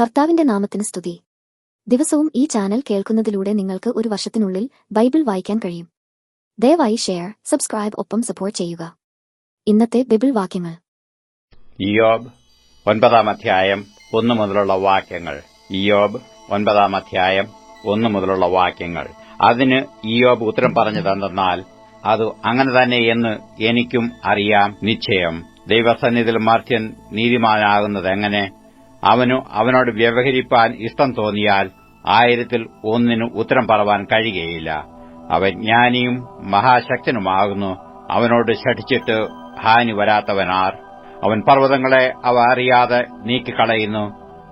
കർത്താവിന്റെ നാമത്തിന് സ്തുതി. ദിവസവും ഈ ചാനൽ കേൾക്കുന്നതിലൂടെ നിങ്ങൾക്ക് ഒരു വർഷത്തിനുള്ളിൽ ബൈബിൾ വായിക്കാൻ കഴിയും. ദയവായി ഷെയർ സബ്സ്ക്രൈബ് ഒപ്പം സപ്പോർട്ട് ചെയ്യുക. ഇന്നത്തെ ബൈബിൾ വാക്യങ്ങൾ. ഇയോബ് ഒൻപതാം അധ്യായം ഒന്ന് മുതലുള്ള വാക്യങ്ങൾ. ഇയോബ് ഒൻപതാം അധ്യായം ഒന്ന് മുതലുള്ള വാക്യങ്ങൾ. അതിന് ഇയോബ് ഉത്തരം പറഞ്ഞതെന്തെന്നാൽ അത് അങ്ങനെ തന്നെ എന്ന് എനിക്കും അറിയാം. നിശ്ചയം. ദൈവസന്നിധിയിൽ മർത്യൻ നീതിമാനാകുന്നത് എങ്ങനെ? അവനു അവനോട് വ്യവഹരിപ്പാൻ ഇഷ്ടം തോന്നിയാൽ ആയിരത്തിൽ ഒന്നിന് ഉത്തരം പറവാൻ കഴിയുകയില്ല. അവൻ ജ്ഞാനിയും മഹാശക്തനുമാകുന്നു. അവനോട് ശഠിച്ചിട്ട് ഹാനി വരാത്തവനാർ. അവൻ പർവതങ്ങളെ അവ അറിയാതെ നീക്കിക്കളയുന്നു.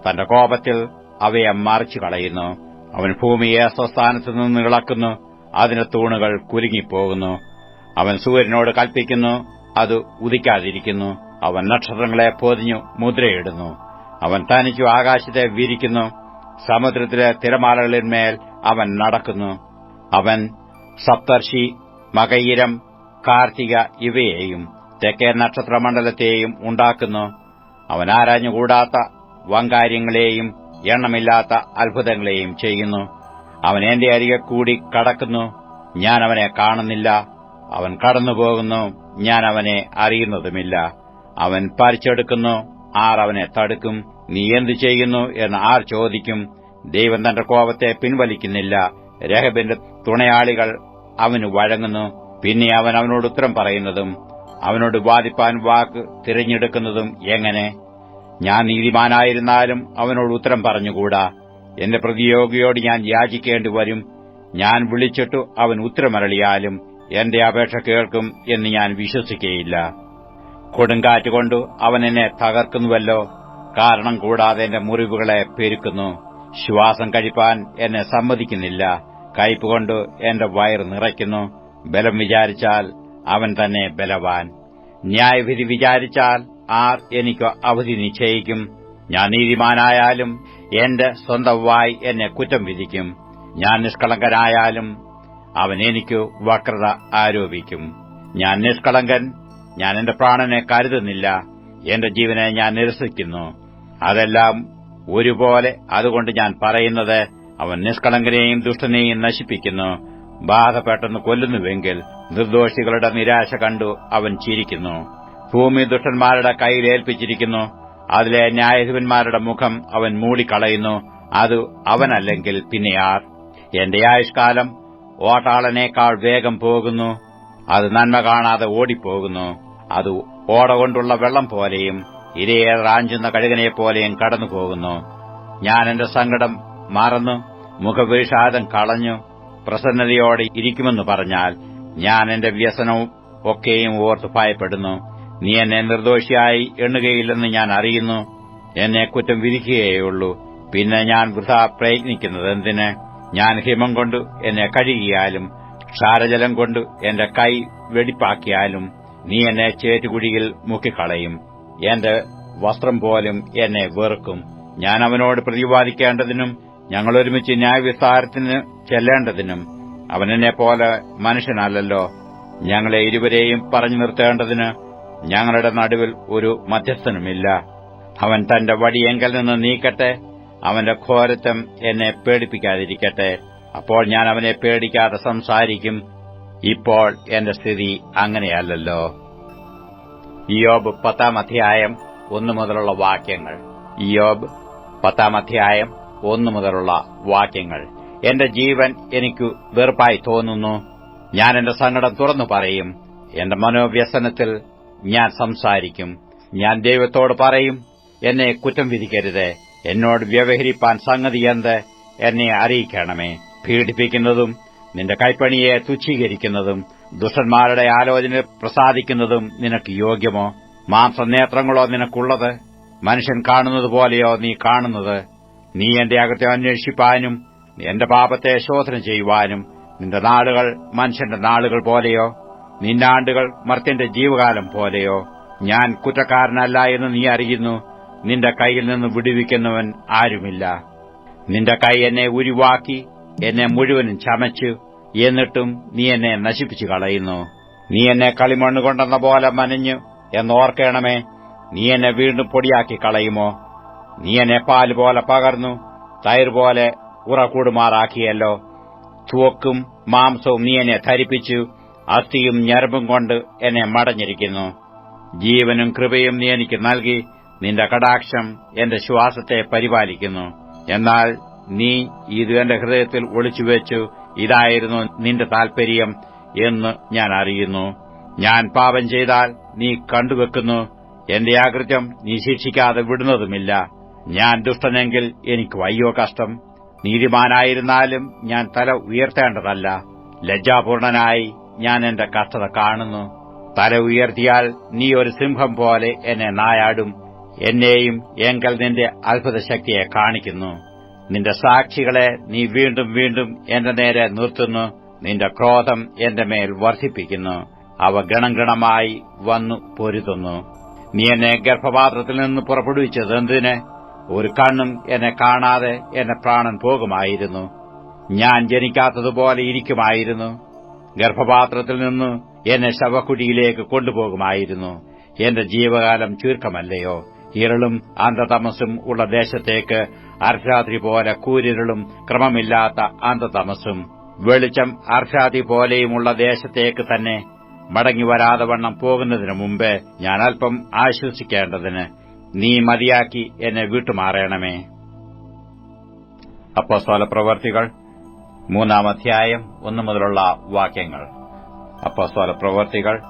തന്റെ കോപത്തിൽ അവയെ മറിച്ചു കളയുന്നു അവൻ ഭൂമിയെ സ്വസ്ഥാനത്ത് നിന്ന് ഇളക്കുന്നു. അതിന് തൂണുകൾ കുരുങ്ങിപ്പോകുന്നു അവൻ സൂര്യനോട് കൽപ്പിക്കുന്നു. അത് ഉദിക്കാതിരിക്കുന്നു. അവൻ നക്ഷത്രങ്ങളെ പൊതിഞ്ഞു മുദ്രയിടുന്നു. അവൻ തനിച്ചു ആകാശത്തെ വിരിക്കുന്നു. സമുദ്രത്തിലെ തിരമാലകളിന്മേൽ അവൻ നടക്കുന്നു. അവൻ സപ്തർഷി മകയിരം കാർത്തിക ഇവയെയും തെക്കേ നക്ഷത്രമണ്ഡലത്തെയും ഉണ്ടാക്കുന്നു. അവൻ ആരാഞ്ഞുകൂടാത്ത വങ്കാര്യങ്ങളെയും എണ്ണമില്ലാത്ത അത്ഭുതങ്ങളെയും ചെയ്യുന്നു. അവൻ എന്റെ അരികെ കൂടി കടക്കുന്നു. ഞാൻ അവനെ കാണുന്നില്ല. അവൻ കടന്നുപോകുന്നു. ഞാൻ അവനെ അറിയുന്നതുമില്ല. അവൻ പരിച്ചെടുക്കുന്നു ആർ അവനെ തടുക്കും നീ എന്തു ചെയ്യുന്നു എന്ന് ആർ ചോദിക്കും ദൈവം തന്റെ കോപത്തെ പിൻവലിക്കുന്നില്ല. രഹബിന്റെ തുണയാളികൾ അവന് വഴങ്ങുന്നു പിന്നെ അവൻ അവനോട് ഉത്തരം പറയുന്നതും അവനോട് വാദിപ്പാൻ വാക്ക് തിരഞ്ഞെടുക്കുന്നതും എങ്ങനെ? ഞാൻ നീതിമാനായിരുന്നാലും അവനോട് ഉത്തരം പറഞ്ഞുകൂടാ. എന്റെ പ്രതിയോഗിയോട് ഞാൻ യാചിക്കേണ്ടി വരും. ഞാൻ വിളിച്ചിട്ടു അവൻ ഉത്തരമരളിയാലും എന്റെ അപേക്ഷ കേൾക്കും എന്ന് ഞാൻ വിശ്വസിക്കുകയില്ല കൊടുങ്കാറ്റുകൊണ്ടു അവൻ എന്നെ തകർക്കുന്നുവല്ലോ. കാരണം കൂടാതെ എന്റെ മുറിവുകളെ പെരുക്കുന്നു. ശ്വാസം കഴിപ്പാൻ എന്നെ സമ്മതിക്കുന്നില്ല. കയ്പുകൊണ്ട് എന്റെ വയർ നിറയ്ക്കുന്നു. ബലം വിചാരിച്ചാൽ അവൻ തന്നെ ബലവാൻ. ന്യായവിധി വിചാരിച്ചാൽ ആർ എനിക്ക് അവധി നിശ്ചയിക്കും. ഞാൻ നീതിമാനായാലും എന്റെ സ്വന്തം വായി എന്നെ കുറ്റം വിധിക്കും. ഞാൻ നിഷ്കളങ്കനായാലും അവൻ എനിക്ക് വക്രത ആരോപിക്കും. ഞാൻ നിഷ്കളങ്കൻ ഞാൻ എന്റെ പ്രാണനെ കരുതുന്നില്ല. എന്റെ ജീവനെ ഞാൻ നിരസിക്കുന്നു. അതെല്ലാം ഒരുപോലെ അതുകൊണ്ട് ഞാൻ പറയുന്നത് അവൻ നിഷ്കളങ്കനെയും ദുഷ്ടനെയും നശിപ്പിക്കുന്നു. ബാധ പെട്ടെന്ന് കൊല്ലുന്നുവെങ്കിൽ നിർദോഷികളുടെ നിരാശ കണ്ടു അവൻ ചിരിക്കുന്നു. ഭൂമി ദുഷ്ടന്മാരുടെ കയ്യിൽ ഏൽപ്പിച്ചിരിക്കുന്നു. അതിലെ ന്യായാധിപന്മാരുടെ മുഖം അവൻ മൂടിക്കളയുന്നു. അത് അവനല്ലെങ്കിൽ പിന്നെയാർ എന്റെ ആയുഷ്കാലം ഓട്ടാളനേക്കാൾ വേഗം പോകുന്നു. അത് നന്മ കാണാതെ ഓടിപ്പോകുന്നു. അത് ഓട കൊണ്ടുള്ള വെള്ളം പോലെയും ഇരയെ റാഞ്ചുന്ന കഴുകനെപ്പോലെയും കടന്നുപോകുന്നു. ഞാൻ എന്റെ സങ്കടം മറന്നു മുഖവിഷാദം കളഞ്ഞു പ്രസന്നതയോടെ ഇരിക്കുമെന്ന് പറഞ്ഞാൽ ഞാൻ എന്റെ വ്യസനവും ഒക്കെയും ഓർത്ത് ഭയപ്പെടുന്നു. നീ എന്നെ നിർദോഷിയായി എണ്ണുകയില്ലെന്ന് ഞാൻ അറിയുന്നു. എന്നെ കുറ്റം വിധിക്കുകയുള്ളൂ പിന്നെ ഞാൻ വൃഥ പ്രയത്നിക്കുന്നത് എന്തിന് ഞാൻ ഹിമം കൊണ്ട് എന്നെ കഴുകിയാലും ക്ഷാരജലം കൊണ്ട് എന്റെ കൈ വെടിപ്പാക്കിയാലും നീ എന്നെ ചേറ്റുകുഴിയിൽ മുക്കിക്കളയും. എന്റെ വസ്ത്രം പോലും എന്നെ വെറുക്കും. ഞാൻ അവനോട് പ്രതിപാദിക്കേണ്ടതിനും ഞങ്ങളൊരുമിച്ച് ന്യായവിസ്താരത്തിന് ചെല്ലേണ്ടതിനും. അവനെന്നെ പോലെ മനുഷ്യനല്ലല്ലോ. ഞങ്ങളെ ഇരുവരെയും പറഞ്ഞു നിർത്തേണ്ടതിന് ഞങ്ങളുടെ നടുവിൽ ഒരു മധ്യസ്ഥനുമില്ല. അവൻ തന്റെ വടിയെങ്കിൽ നിന്ന് നീക്കട്ടെ. അവന്റെ ഘോരത്വം എന്നെ പേടിപ്പിക്കാതിരിക്കട്ടെ. അപ്പോൾ ഞാൻ അവനെ പേടിക്കാതെ സംസാരിക്കും. ഇപ്പോൾ എന്റെ സ്ഥിതി അങ്ങനെയല്ലല്ലോ. ഇയോബ് പത്താം അധ്യായം ഒന്നു മുതലുള്ള വാക്യങ്ങൾ. ഇയോബ് പത്താം അധ്യായം ഒന്നു മുതലുള്ള വാക്യങ്ങൾ. എന്റെ ജീവൻ എനിക്കു വെറുപ്പായി തോന്നുന്നു. ഞാൻ എന്റെ സങ്കടം തുറന്നു പറയും. എന്റെ മനോവ്യസനത്തിൽ ഞാൻ സംസാരിക്കും. ഞാൻ ദൈവത്തോട് പറയും എന്നെ കുറ്റം വിധിക്കരുത്. എന്നോട് വ്യവഹരിപ്പാൻ സംഗതി എന്ത്? എന്നെ അറിയിക്കണമേ. പീഡിപ്പിക്കുന്നതും നിന്റെ കൈപ്പണിയെ തുച്ഛീകരിക്കുന്നതും ദുഷ്ടന്മാരുടെ ആലോചന പ്രസാദിക്കുന്നതും നിനക്ക് യോഗ്യമോ? മാംസനേത്രങ്ങളോ നിനക്കുള്ളത്? മനുഷ്യൻ കാണുന്നത് പോലെയോ നീ കാണുന്നത്? നീ എന്റെ അകത്തെ അന്വേഷിപ്പാനും എന്റെ പാപത്തെ ശോധന ചെയ്യുവാനും നിന്റെ നാളുകൾ മനുഷ്യന്റെ നാളുകൾ പോലെയോ? നിന്നാണ്ടുകൾ മർത്യന്റെ ജീവകാലം പോലെയോ? ഞാൻ കുറ്റക്കാരനല്ല എന്ന് നീ അറിയുന്നു. നിന്റെ കൈയിൽ നിന്ന് വിടുവിക്കുന്നവൻ ആരുമില്ല. നിന്റെ കൈ എന്നെ ഉരുവാക്കി എന്നെ മുഴുവനും ചമച്ചു എന്നിട്ടും നീ എന്നെ നശിപ്പിച്ചു കളയുന്നു. നീ എന്നെ കളിമണ്ണ് കൊണ്ടെന്ന പോലെ മനഞ്ഞു എന്നോർക്കണമേ നീ എന്നെ വീണ്ടും പൊടിയാക്കി കളയുമോ? നീ എന്നെ പാൽ പോലെ പകർന്നു തൈർ പോലെ ഉറക്കൂടുമാറാക്കിയല്ലോ തൂക്കും മാംസവും നീ എന്നെ ധരിപ്പിച്ചു അസ്ഥിയും ഞരമ്പും കൊണ്ട് എന്നെ മടഞ്ഞിരിക്കുന്നു. ജീവനും കൃപയും നീ എനിക്ക് നൽകി നിന്റെ കടാക്ഷം എന്റെ ശ്വാസത്തെ പരിപാലിക്കുന്നു. എന്നാൽ നീ ഇത് എന്റെ ഹൃദയത്തിൽ ഒളിച്ചുവെച്ചു ഇതായിരുന്നു നിന്റെ താൽപര്യം എന്ന് ഞാൻ അറിയുന്നു. ഞാൻ പാപം ചെയ്താൽ നീ കണ്ടുവെക്കുന്നു. എന്റെ ആകൃത്യം നീ ശിക്ഷിക്കാതെ വിടുന്നതുമില്ല. ഞാൻ ദുഷ്ടനെങ്കിൽ എനിക്ക് വയ്യോ കഷ്ടം. നീതിമാനായിരുന്നാലും ഞാൻ തല ഉയർത്തേണ്ടതല്ല. ലജ്ജാപൂർണനായി ഞാൻ എന്റെ കഷ്ടത കാണുന്നു. തല ഉയർത്തിയാൽ നീ ഒരു സിംഹം പോലെ എന്നെ നായാടും. എന്നെയും എങ്കൽ നിന്റെ അത്ഭുത ശക്തിയെ കാണിക്കുന്നു. നിന്റെ സാക്ഷികളെ നീ വീണ്ടും വീണ്ടും എന്റെ നേരെ നിർത്തുന്നു. നിന്റെ ക്രോധം എന്റെ മേൽ വർദ്ധിപ്പിക്കുന്നു. അവ ഗണം ഗണമായി വന്നു പൊരുതുന്നു. നീ എന്നെ ഗർഭപാത്രത്തിൽ നിന്ന് പുറപ്പെടുവിച്ചത് എന്തിന്? ഒരു കണ്ണും എന്നെ കാണാതെ എന്റെ പ്രാണൻ പോകുമായിരുന്നു. ഞാൻ ജനിക്കാത്തതുപോലെ ഇരിക്കുമായിരുന്നു. ഗർഭപാത്രത്തിൽ നിന്ന് എന്നെ ശവക്കുടിയിലേക്ക് കൊണ്ടുപോകുമായിരുന്നു. എന്റെ ജീവകാലം ചുരുക്കമല്ലയോ ഇരുളും അന്ധതമസും ഉള്ള ദേശത്തേക്ക് അർഷാദ്രി പോലെ കൂരിരുളും ക്രമമില്ലാത്ത അന്ധതമസും വെളിച്ചം അർഷാദി പോലെയുമുള്ള ദേശത്തേക്ക് തന്നെ മടങ്ങിവരാതെ വണ്ണം പോകുന്നതിനു മുമ്പേ ഞാൻ അല്പം ആശ്വസിക്കേണ്ടതിന് നീ മതിയാക്കി എന്നെ വിട്ടുമാറണമേ. അപ്പോസ്തോല പ്രവർത്തികൾ മൂന്നാം അധ്യായം ഒന്നു മുതലുള്ള വാക്യങ്ങൾ. അപ്പോസ്തോല പ്രവർത്തികൾ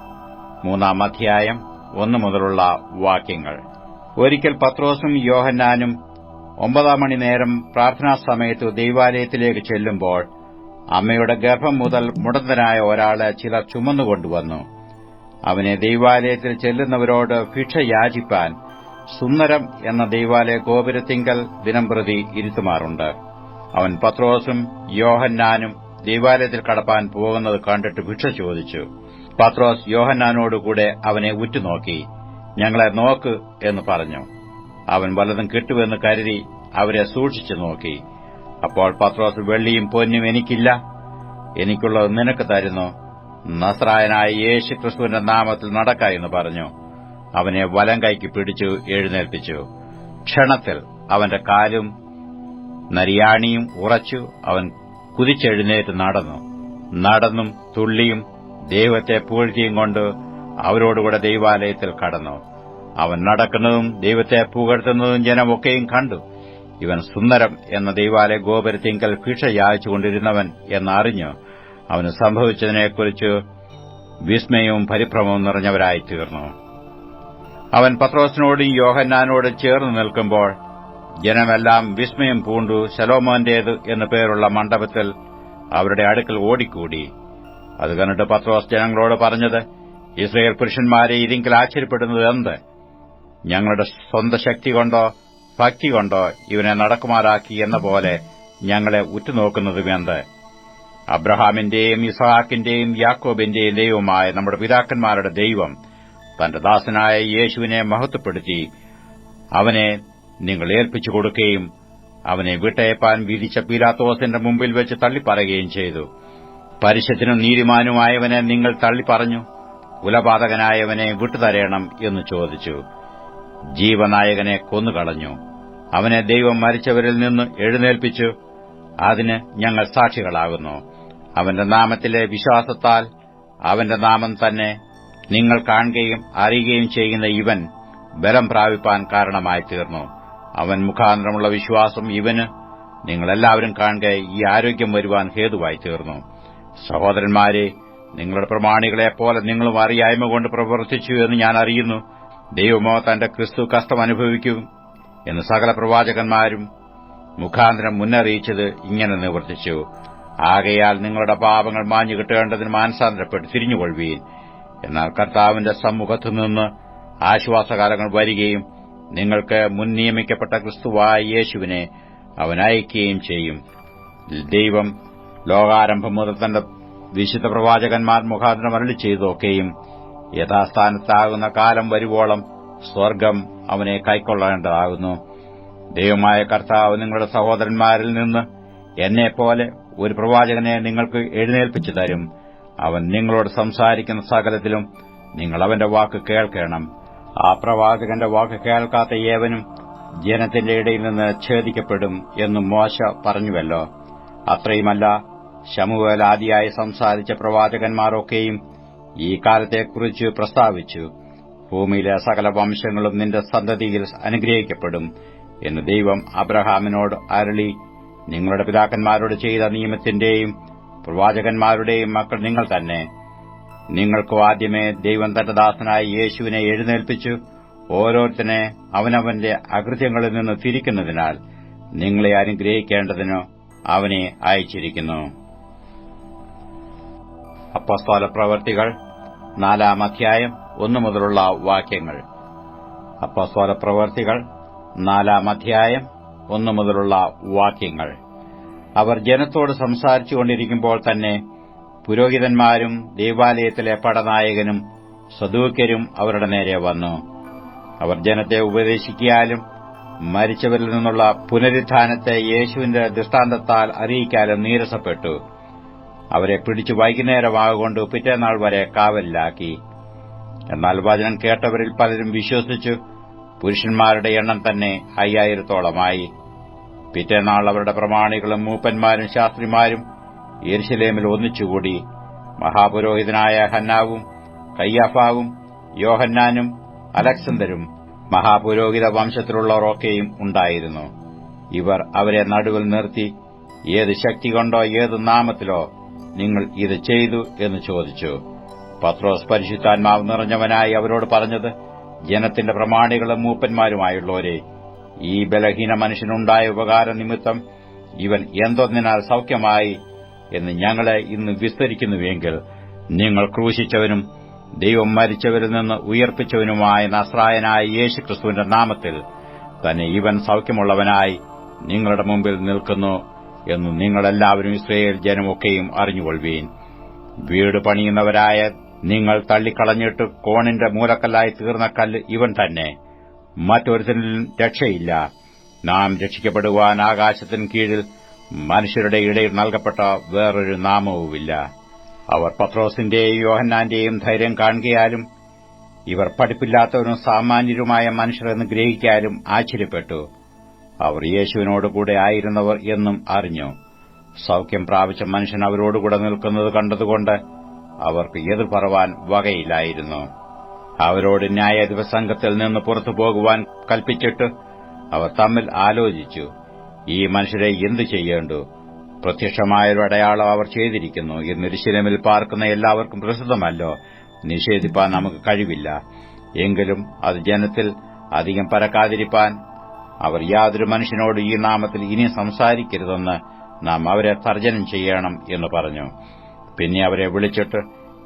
മൂന്നാം അധ്യായം ഒന്നു മുതലുള്ള വാക്യങ്ങൾ. ഒരിക്കൽ പത്രോസും യോഹന്നാനും ഒമ്പതാം മണി നേരം പ്രാർത്ഥനാ സമയത്ത് ദൈവാലയത്തിലേക്ക് ചെല്ലുമ്പോൾ അമ്മയുടെ ഗർഭം മുതൽ മുടന്തനായ ഒരാളെ ചിലർ ചുമന്നുകൊണ്ടുവന്നു. അവനെ ദൈവാലയത്തിൽ ചെല്ലുന്നവരോട് ഭിക്ഷ യാചിപ്പാൻ സുന്ദരം എന്ന ദൈവാലയ ഗോപുരത്തിങ്കൽ ദിനംപ്രതി ഇരുത്തുമാറുണ്ട്. അവൻ പത്രോസും യോഹന്നാനും ദൈവാലയത്തിൽ കടപ്പാൻ പോകുന്നത് കണ്ടിട്ട് ഭിക്ഷ ചോദിച്ചു. പത്രോസ് യോഹന്നാനോടുകൂടെ അവനെ ഉറ്റുനോക്കി. ഞങ്ങളെ നോക്ക് എന്ന് പറഞ്ഞു. അവൻ വല്ലതും കിട്ടുമെന്ന് കരുതി അവരെ സൂക്ഷിച്ചു നോക്കി. അപ്പോൾ പത്രോസ് വെള്ളിയും പൊന്നും എനിക്കില്ല. എനിക്കുള്ളത് നിനക്ക് തരുന്നു. നസ്രായനായ യേശു ക്രിസ്തുവിന്റെ നാമത്തിൽ നടക്ക എന്ന് പറഞ്ഞു. അവനെ വലം കൈക്ക് പിടിച്ചു എഴുന്നേൽപ്പിച്ചു. ക്ഷണത്തിൽ അവന്റെ കാലും നരിയാണിയും ഉറച്ചു അവൻ കുതിച്ചെഴുന്നേറ്റ് നടന്നു. നടന്നും തുള്ളിയും ദൈവത്തെ പൂഴ്ത്തിയും കൊണ്ട് അവരോടുകൂടെ ദൈവാലയത്തിൽ കടന്നു. അവൻ നടക്കുന്നതും ദൈവത്തെ പുകഴ്ത്തുന്നതും ജനമൊക്കെയും കണ്ടു. ഇവൻ സുന്ദരം എന്ന ദൈവാലയ ഗോപുരത്തിങ്കൽ ഭിക്ഷ യാചിച്ചുകൊണ്ടിരുന്നവൻ എന്നറിഞ്ഞു. അവന് സംഭവിച്ചതിനെക്കുറിച്ച് വിസ്മയവും പരിഭ്രമവും നിറഞ്ഞവരായി തീർന്നു അവൻ പത്രോസിനോടും യോഹന്നാനോടും ചേർന്ന് നിൽക്കുമ്പോൾ ജനമെല്ലാം വിസ്മയം പൂണ്ടു. ശലോമോന്റേത് എന്നു പേരുള്ള മണ്ഡപത്തിൽ അവരുടെ അടുക്കൽ ഓടിക്കൂടി. അത് കണ്ടിട്ട് പത്രോസ് ജനങ്ങളോട് പറഞ്ഞത് ഇസ്രയേൽ പുരുഷന്മാരെ ഇതിങ്കിൽ ആശ്ചര്യപ്പെടുന്നത് എന്ത്? ഞങ്ങളുടെ സ്വന്തം ശക്തി കൊണ്ടോ ഭക്തി കൊണ്ടോ ഇവനെ നടക്കുമാറാക്കി എന്ന പോലെ ഞങ്ങളെ ഉറ്റുനോക്കുന്നതും എന്ത്? അബ്രഹാമിന്റെയും ഇസഹാക്കിന്റെയും യാക്കോബിന്റെയും ദൈവമായ നമ്മുടെ പിതാക്കന്മാരുടെ ദൈവം തന്റെ ദാസനായ യേശുവിനെ മഹത്വപ്പെടുത്തി അവനെ നിങ്ങൾ ഏൽപ്പിച്ചു കൊടുക്കുകയും അവനെ വിട്ടയപ്പാൻ വിധിച്ച പീലാത്തോസിന്റെ മുമ്പിൽ വെച്ച് തള്ളിപ്പറയുകയും ചെയ്തു. പരിശത്തിനും നീതിമാനുമായവനെ നിങ്ങൾ തള്ളിപ്പറഞ്ഞു. കുലപാതകനായവനെ വിട്ടുതരയണം എന്ന് ചോദിച്ചു. ജീവനായകനെ കൊന്നുകളഞ്ഞു. അവനെ ദൈവം മരിച്ചവരിൽ നിന്ന് എഴുന്നേൽപ്പിച്ചു. അതിന് ഞങ്ങൾ സാക്ഷികളാകുന്നു. അവന്റെ നാമത്തിലെ വിശ്വാസത്താൽ അവന്റെ നാമം തന്നെ നിങ്ങൾ കാണുകയും അറിയുകയും ചെയ്യുന്ന ഇവൻ ബലം പ്രാപിപ്പാൻ കാരണമായി തീർന്നു അവൻ മുഖാന്തരമുള്ള വിശ്വാസം ഇവന് നിങ്ങളെല്ലാവരും കാണുക ഈ ആരോഗ്യം വരുവാൻ ഹേതുവായി തീർന്നു സഹോദരന്മാരെ നിങ്ങളുടെ പ്രമാണികളെപ്പോലെ നിങ്ങളും അറിയായ്മ കൊണ്ട് പ്രവർത്തിച്ചു എന്ന് ഞാൻ അറിയുന്നു. ദൈവമോ തന്റെ ക്രിസ്തു കഷ്ടം അനുഭവിക്കും എന്ന് സകല പ്രവാചകന്മാരും മുഖാന്തരം മുന്നറിയിച്ചത് ഇങ്ങനെ നിവർത്തിച്ചു. ആകയാൽ നിങ്ങളുടെ പാപങ്ങൾ മാഞ്ഞു കിട്ടേണ്ടതിന് മാനസാന്തരപ്പെട്ട് തിരിഞ്ഞുകൊള്ളുവീൻ. എന്നാൽ കർത്താവിന്റെ സമ്മുഖത്തു നിന്ന് ആശ്വാസകാലങ്ങൾ വരികയും നിങ്ങൾക്ക് മുൻ നിയമിക്കപ്പെട്ട ക്രിസ്തുവായ യേശുവിനെ അവൻ അയക്കുകയും ചെയ്യും. ദൈവം ലോകാരംഭം മുതൽ തന്റെ വിശുദ്ധ പ്രവാചകന്മാർ മുഖാന്തരം അരളി ചെയ്തതൊക്കെയും യഥാസ്ഥാനത്താകുന്ന കാലം വരുവോളം സ്വർഗം അവനെ കൈക്കൊള്ളേണ്ടതാകുന്നു. ദൈവമായ കർത്താവ് നിങ്ങളുടെ സഹോദരന്മാരിൽ നിന്ന് എന്നെപ്പോലെ ഒരു പ്രവാചകനെ നിങ്ങൾക്ക് എഴുന്നേൽപ്പിച്ചു തരും. അവൻ നിങ്ങളോട് സംസാരിക്കുന്ന സകലത്തിലും നിങ്ങൾ അവന്റെ വാക്ക് കേൾക്കണം. ആ പ്രവാചകന്റെ വാക്ക് കേൾക്കാത്ത ഏവനും ജനത്തിന്റെ ഇടയിൽ നിന്ന് ഛേദിക്കപ്പെടും എന്ന് മോശ പറഞ്ഞുവല്ലോ. അത്രയുമല്ല ശമുവേൽ ആദിയായി സംസാരിച്ച പ്രവാചകന്മാരൊക്കെയും ഈ കാലത്തെക്കുറിച്ച് പ്രസ്താവിച്ചു ഭൂമിയിലെ സകല വംശങ്ങളും നിന്റെ സന്തതിയിൽ അനുഗ്രഹിക്കപ്പെടും എന്ന് ദൈവം അബ്രഹാമിനോട് അരളി നിങ്ങളുടെ പിതാക്കന്മാരോട് ചെയ്ത നിയമത്തിന്റെയും പ്രവാചകന്മാരുടെയും മക്കൾ നിങ്ങൾ തന്നെ. നിങ്ങൾക്കു ആദ്യമേ ദൈവം തന്റെ ദാസനായ യേശുവിനെ എഴുന്നേൽപ്പിച്ചു ഓരോരുത്തനെ അവനവന്റെ അകൃത്യങ്ങളിൽ നിന്ന് തിരിക്കുന്നതിനാൽ നിങ്ങളെ അനുഗ്രഹിക്കേണ്ടതിനോ അവനെ അയച്ചിരിക്കുന്നു. അപ്പസ്തോല പ്രവർത്തികൾ നാലാം അധ്യായം ഒന്നു മുതലുള്ള വാക്യങ്ങൾ. അപ്പസ്തോല പ്രവർത്തികൾ നാലാം അധ്യായം ഒന്നു മുതലുള്ള വാക്യങ്ങൾ. അവർ ജനത്തോട് സംസാരിച്ചുകൊണ്ടിരിക്കുമ്പോൾ തന്നെ പുരോഹിതന്മാരും ദേവാലയത്തിലെ പടനായകനും സദൂക്യരും അവരുടെ നേരെ വന്നു. അവർ ജനത്തെ ഉപദേശിക്കാലും മരിച്ചവരിൽ നിന്നുള്ള പുനരുത്ഥാനത്തെ യേശുവിന്റെ ദൃഷ്ടാന്തത്താൽ അറിയിക്കാനും നീരസപ്പെട്ടു. അവരെ പിടിച്ചു വൈകുന്നേരമാകൊണ്ട് പിറ്റേനാൾ വരെ കാവലിലാക്കി. എന്നാൽ വചനം കേട്ടവരിൽ പലരും വിശ്വസിച്ചു പുരുഷന്മാരുടെ എണ്ണം തന്നെ അയ്യായിരത്തോളമായി. പിറ്റേനാൾ അവരുടെ പ്രമാണികളും മൂപ്പന്മാരും ശാസ്ത്രിമാരും യെരുശലേമിൽ ഒന്നിച്ചുകൂടി. മഹാപുരോഹിതനായ ഹന്നാവും കയ്യാഫാവും യോഹന്നാനും അലക്സന്തരും മഹാപുരോഹിത വംശത്തിലുള്ളവരൊക്കെയും ഉണ്ടായിരുന്നു. ഇവർ അവരെ നടുവിൽ നിർത്തി ഏത് ശക്തി കൊണ്ടോ ഏത് നാമത്തിലോ നിങ്ങൾ ഇത് ചെയ്തു എന്ന് ചോദിച്ചു. പത്രോസ് പരിശുദ്ധാത്മാവ് നിറഞ്ഞവനായി അവരോട് പറഞ്ഞത് ജനത്തിന്റെ പ്രമാണികളും മൂപ്പന്മാരുമായുള്ളവരെ ഈ ബലഹീന മനുഷ്യനുണ്ടായ ഉപകാര നിമിത്തം ഇവൻ എന്തൊന്നിനാൽ സൌഖ്യമായി എന്ന് ഞങ്ങളെ ഇന്ന് വിസ്തരിക്കുന്നുവെങ്കിൽ നിങ്ങൾ ക്രൂശിച്ചവനും ദൈവം മരിച്ചവരിൽ നിന്ന് ഉയർപ്പിച്ചവനുമായ നസ്രായനായ യേശുക്രിസ്തുവിന്റെ നാമത്തിൽ തന്നെ ഇവൻ സൌഖ്യമുള്ളവനായി നിങ്ങളുടെ മുമ്പിൽ നിൽക്കുന്നു എന്ന് നിങ്ങളെല്ലാവരും ഇസ്രയേൽ ജനമൊക്കെയും അറിഞ്ഞുകൊള്ളുവീൻ. വീട് പണിയുന്നവരായ നിങ്ങൾ തള്ളിക്കളഞ്ഞിട്ട് കോണിന്റെ മൂലക്കല്ലായി തീർന്ന കല്ല് ഇവൻ തന്നെ. മറ്റൊരുത്തനിലും രക്ഷയില്ല. നാം രക്ഷിക്കപ്പെടുവാൻ ആകാശത്തിന് കീഴിൽ മനുഷ്യരുടെ ഇടയിൽ നൽകപ്പെട്ട വേറൊരു നാമവുമില്ല. അവർ പത്രോസിന്റെയും യോഹന്നാന്റെയും ധൈര്യം കാണുകയാലും ഇവർ പഠിപ്പില്ലാത്തവരും സാമാന്യരുമായ മനുഷ്യരെന്ന് ഗ്രഹിക്കാനും ആശ്ചര്യപ്പെട്ടു. അവർ യേശുവിനോടുകൂടെ ആയിരുന്നവർ എന്നും അറിഞ്ഞു. സൌഖ്യം പ്രാപിച്ച മനുഷ്യൻ അവരോടുകൂടെ നിൽക്കുന്നത് കണ്ടതുകൊണ്ട് അവർക്ക് എതിർ പറവാൻ വകയില്ലായിരുന്നു. അവരോട് ന്യായാധിപ സംഘത്തിൽ നിന്ന് പുറത്തു പോകുവാൻ കൽപ്പിച്ചിട്ട് അവർ തമ്മിൽ ആലോചിച്ചു. ഈ മനുഷ്യരെ എന്തു ചെയ്യേണ്ടു? പ്രത്യക്ഷമായൊരു അടയാളം അവർ ചെയ്തിരിക്കുന്നു. ഈ നിരശിലമിൽ പാർക്കുന്ന എല്ലാവർക്കും പ്രസിദ്ധമല്ലോ. നിഷേധിപ്പാൻ നമുക്ക് കഴിവില്ല. എങ്കിലും അത് ജനത്തിൽ അധികം പരക്കാതിരിപ്പാൻ അവർ യാതൊരു മനുഷ്യനോട് ഈ നാമത്തിൽ ഇനി സംസാരിക്കരുതെന്ന് നാം അവരെ തർജനം ചെയ്യണം എന്ന് പറഞ്ഞു. പിന്നെ അവരെ വിളിച്ചിട്ട്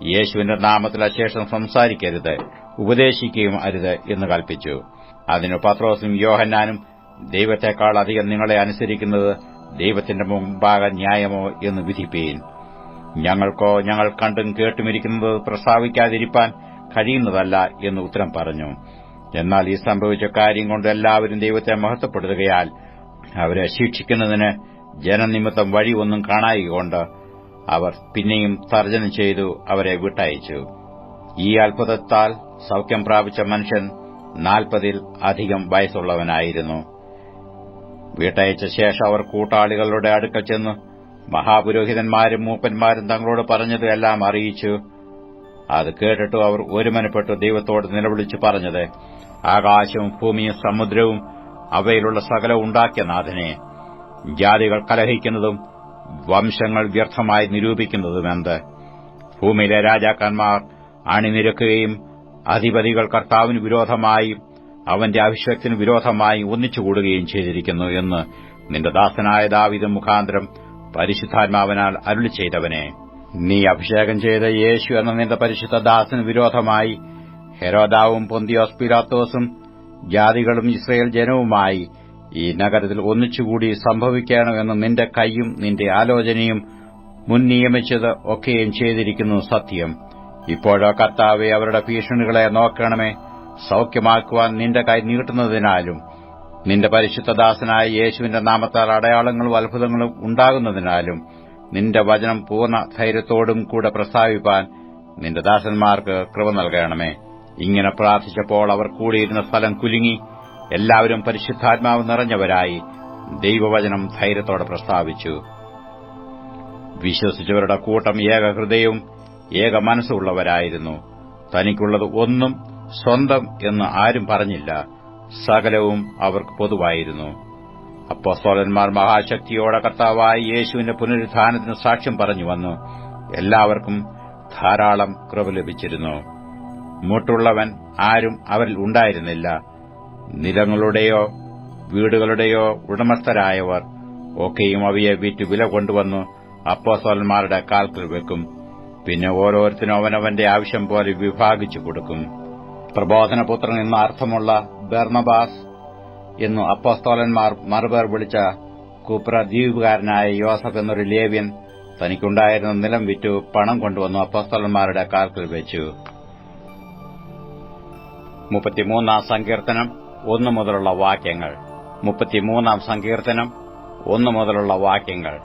യേശുവിന്റെ നാമത്തിൽ അശേഷം സംസാരിക്കരുത് ഉപദേശിക്കുകയും അരുത് എന്ന് കൽപ്പിച്ചു. അതിന് പത്രോസും യോഹന്നാനും ദൈവത്തെക്കാൾ അധികം നിങ്ങളെ അനുസരിക്കുന്നത് ദൈവത്തിന്റെ മുമ്പാകെ ന്യായമോ എന്ന് വിധിപ്പീൻ. ഞങ്ങൾക്കോ ഞങ്ങൾ കണ്ടും കേട്ടുമിരിക്കുന്നത് പ്രസ്താവിക്കാതിരിക്കാൻ കഴിയുന്നതല്ല എന്ന് ഉത്തരം പറഞ്ഞു. എന്നാൽ ഈ സംഭവിച്ച കാര്യം കൊണ്ട് എല്ലാവരും ദൈവത്തെ മഹത്വപ്പെടുത്തുകയാൽ അവരെ ശിക്ഷിക്കുന്നതിന് ജനനിമിത്തം വഴി ഒന്നും കാണായികൊണ്ട് അവർ പിന്നെയും തർജനം ചെയ്തു അവരെ വിട്ടയച്ചു. ഈ അത്ഭുതത്താൽ സൌഖ്യം പ്രാപിച്ച മനുഷ്യൻ നാൽപ്പതിൽ അധികം വയസ്സുള്ളവനായിരുന്നു. വീട്ടയച്ച ശേഷം അവർ കൂട്ടാളികളുടെ അടുക്കൽ ചെന്നു മഹാപുരോഹിതന്മാരും മൂപ്പന്മാരും തങ്ങളോട് പറഞ്ഞത് എല്ലാം അറിയിച്ചു. അത് കേട്ടിട്ടു അവർ ഒരുമനപ്പെട്ടു ദൈവത്തോട് നിലവിളിച്ചു പറഞ്ഞത് ആകാശവും ഭൂമിയും സമുദ്രവും അവയിലുള്ള സകലവും ഉണ്ടാക്കിയ നാഥനെ. ജാതികൾ കലഹിക്കുന്നതും വംശങ്ങൾ വ്യർത്ഥമായി നിരൂപിക്കുന്നതുമെന്ത്? ഭൂമിയിലെ രാജാക്കന്മാർ അണിനിരക്കുകയും അധിപതികൾ കർത്താവിന് വിരോധമായി അവന്റെ അഭിഷേകത്തിന് വിരോധമായി ഒന്നിച്ചുകൂടുകയും ചെയ്തിരിക്കുന്നു എന്ന് നിന്റെ ദാസനായ ദാവിദ് മുഖാന്തരം പരിശുദ്ധാത്മാവിനാൽ അരുളി ചെയ്തവനെ നീ അഭിഷേകം ചെയ്ത യേശു എന്ന നിന്റെ പരിശുദ്ധ ദാസൻ വിരോധമായി ഹെരോദാവും പൊന്തിയോസ് പിലാത്തോസും ജാതികളും ഇസ്രയേൽ ജനവുമായി ഈ നഗരത്തിൽ ഒന്നിച്ചുകൂടി സംഭവിക്കണമെന്ന് നിന്റെ കൈയും നിന്റെ ആലോചനയും മുൻ നിയമിച്ചത് ഒക്കെയും ചെയ്തിരിക്കുന്നു സത്യം. ഇപ്പോഴോ കർത്താവെ അവരുടെ ഭീഷണികളെ നോക്കണമേ. സൌഖ്യമാക്കുവാൻ നിന്റെ കൈ നീട്ടുന്നതിനാലും നിന്റെ പരിശുദ്ധദാസനായ യേശുവിന്റെ നാമത്താൽ അടയാളങ്ങളും അത്ഭുതങ്ങളും ഉണ്ടാകുന്നതിനാലും നിന്റെ വചനം പൂർണ ധൈര്യത്തോടും കൂടെ പ്രസ്താവിപ്പാൻ നിന്റെ ദാസന്മാർക്ക് കൃപ നൽകണമേ. ഇങ്ങനെ പ്രാർത്ഥിച്ചപ്പോൾ അവർ കൂടിയിരുന്ന സ്ഥലം കുലുങ്ങി. എല്ലാവരും പരിശുദ്ധാത്മാവ് നിറഞ്ഞവരായി ദൈവവചനം ധൈര്യത്തോടെ പ്രസ്താവിച്ചു. വിശ്വസിച്ചവരുടെ കൂട്ടം ഏക ഹൃദയവും ഏക മനസ്സുള്ളവരായിരുന്നു. തനിക്കുള്ളത് ഒന്നും സ്വന്തം എന്ന് ആരും പറഞ്ഞില്ല. സകലവും അവർക്ക് പൊതുവായിരുന്നു. അപ്പോസ്തോലന്മാർ മഹാശക്തിയോടെ കർത്താവായ യേശുവിന്റെ പുനരുദ്ധാനത്തിന് സാക്ഷ്യം പറഞ്ഞു വന്നു. എല്ലാവർക്കും ധാരാളം കൃപ ലഭിച്ചിരുന്നു. മുട്ടുള്ളവൻ ആരും അവരിൽ ഉണ്ടായിരുന്നില്ല. നിലങ്ങളുടെയോ വീടുകളുടെയോ ഉടമസ്ഥരായവർ ഒക്കെയും അവയെ വിറ്റ് വില കൊണ്ടുവന്നു അപ്പോസ്തോലന്മാരുടെ കാൽക്കൽ വെക്കും. പിന്നെ ഓരോരുത്തരും അവനവന്റെ ആവശ്യം പോലെ വിഭാഗിച്ചു കൊടുക്കും. പ്രബോധനപുത്രൻ എന്ന അർത്ഥമുള്ള ബെർണബാസ് എന്നു അപ്പോസ്തോലന്മാർ മറുപേർ വിളിച്ച കുപ്ര ദ്വീപുകാരനായ യോസഫ് എന്നൊരു ലേവ്യൻ തനിക്കുണ്ടായിരുന്ന നിലം വിറ്റു പണം കൊണ്ടുവന്നു അപ്പോസ്തോലന്മാരുടെ കാൽക്കൽ വെച്ചു. മുപ്പത്തിമൂന്നാം സങ്കീർത്തനം ഒന്നു മുതലുള്ള വാക്യങ്ങൾ. മുപ്പത്തിമൂന്നാം സങ്കീർത്തനം ഒന്നു മുതലുള്ള വാക്യങ്ങൾ.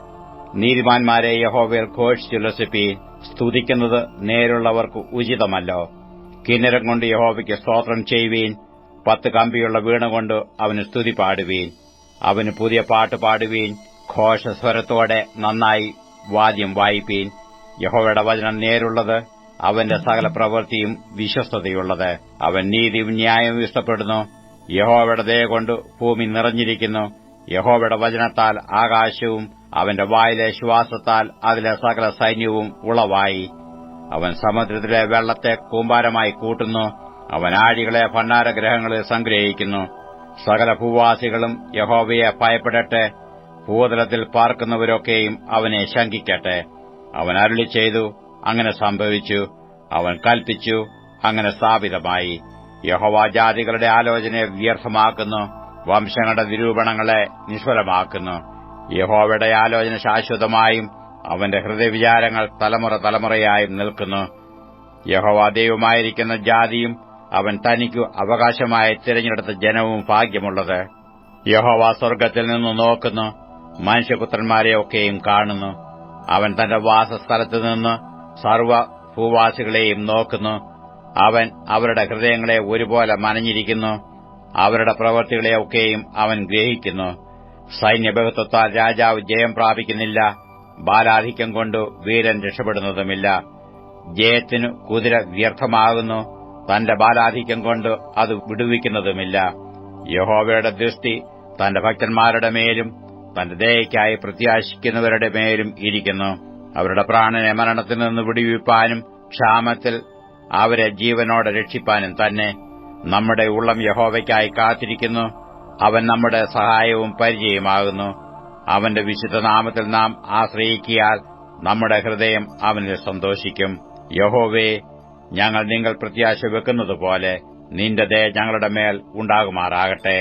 നീതിമാന്മാരെ യഹോവയിൽ ഘോഷിച്ചുല്ലസിപ്പി സ്തുതിക്കുന്നത് നേരുള്ളവർക്ക് ഉചിതമല്ലോ. കിന്നരം കൊണ്ട് യഹോവയ്ക്ക് സ്തോത്രം ചെയ്യുവീൻ പത്ത് കമ്പിയുള്ള വീണ കൊണ്ട് അവന് സ്തുതി പാടുവീൻ. അവന് പുതിയ പാട്ട് പാടുവീൻ. ഘോഷസ്വരത്തോടെ നന്നായി വാദ്യം വായിപ്പീൻ. യഹോവയുടെ വചനം നേരുള്ളത് അവന്റെ സകല പ്രവൃത്തിയും വിശ്വസ്തതയുള്ളത്. അവൻ നീതിയും ന്യായവും ഇഷ്ടപ്പെടുന്നു. യഹോവയുടെ ദയ കൊണ്ട് ഭൂമി നിറഞ്ഞിരിക്കുന്നു. യഹോവയുടെ വചനത്താൽ ആകാശവും അവന്റെ വായിലെ ശ്വാസത്താൽ അതിലെ സകല സൈന്യവും ഉളവായി. അവൻ സമുദ്രത്തിലെ വെള്ളത്തെ കൂമ്പാരമായി കൂട്ടുന്നു. അവൻ ആഴികളെ ഭണ്ഡാരഗ്രഹങ്ങളിൽ സംഗ്രഹിക്കുന്നു. സകല ഭൂവാസികളും യഹോവയെ ഭയപ്പെടട്ടെ. ഭൂതലത്തിൽ പാർക്കുന്നവരൊക്കെയും അവനെ ശങ്കിക്കട്ടെ. അവൻ അരുളി ചെയ്തു അങ്ങനെ സംഭവിച്ചു. അവൻ കൽപ്പിച്ചു അങ്ങനെ സ്ഥാപിതമായി. യഹോവ ജാതികളുടെ ആലോചനയെ വ്യർത്ഥമാക്കുന്നു. വംശങ്ങളുടെ നിരൂപണങ്ങളെ നിഷ്ഫലമാക്കുന്നു. യഹോവയുടെ ആലോചന ശാശ്വതമായും അവന്റെ ഹൃദയവിചാരങ്ങൾ തലമുറ തലമുറയായും നിൽക്കുന്നു. യഹോവ ദൈവമായിരിക്കുന്ന ജാതിയും അവൻ തനിക്കു അവകാശമായി തിരഞ്ഞെടുത്ത ജനവും ഭാഗ്യമുള്ളത്. യഹോവ സ്വർഗത്തിൽ നിന്ന് നോക്കുന്നു മനുഷ്യപുത്രന്മാരെയൊക്കെയും കാണുന്നു. അവൻ തന്റെ വാസസ്ഥലത്തു നിന്ന് സർവ ഭൂവാസികളെയും നോക്കുന്നു. അവൻ അവരുടെ ഹൃദയങ്ങളെ ഒരുപോലെ മനഞ്ഞിരിക്കുന്നു. അവരുടെ പ്രവൃത്തികളെയൊക്കെയും അവൻ ഗ്രഹിക്കുന്നു. സൈന്യബഹുത്വത്താൽ രാജാവ് ജയം പ്രാപിക്കുന്നില്ല. ബാലാധിക്യം കൊണ്ട് വീരൻ രക്ഷപ്പെടുന്നതുമില്ല. ജയത്തിനു കുതിര വ്യർത്ഥമാകുന്നു. തന്റെ ബാലാധിക്യം കൊണ്ട് അത് വിടുവിക്കുന്നതുമില്ല. യഹോവയുടെ ദൃഷ്ടി തന്റെ ഭക്തന്മാരുടെ മേലും തന്റെ ദയയ്ക്കായി പ്രത്യാശിക്കുന്നവരുടെ മേലും ഇരിക്കുന്നു. അവരുടെ പ്രാണനെ മരണത്തിൽ നിന്ന് വിടുവിപ്പാനും ക്ഷാമത്തിൽ അവരെ ജീവനോടെ രക്ഷിപ്പാനും തന്നെ. നമ്മുടെ ഉള്ളം യഹോവയ്ക്കായി കാത്തിരിക്കുന്നു. അവൻ നമ്മുടെ സഹായവും പരിചയമാകുന്നു അവന്റെ വിശുദ്ധ നാമത്തിൽ നാം ആശ്രയിക്കിയാൽ നമ്മുടെ ഹൃദയം അവനിൽ സന്തോഷിക്കും. യഹോവേ ഞങ്ങൾ നിങ്ങൾ പ്രത്യാശ വെക്കുന്നതുപോലെ നിന്റെ ദയ ഞങ്ങളുടെ മേൽ ഉണ്ടാകുമാറാകട്ടെ.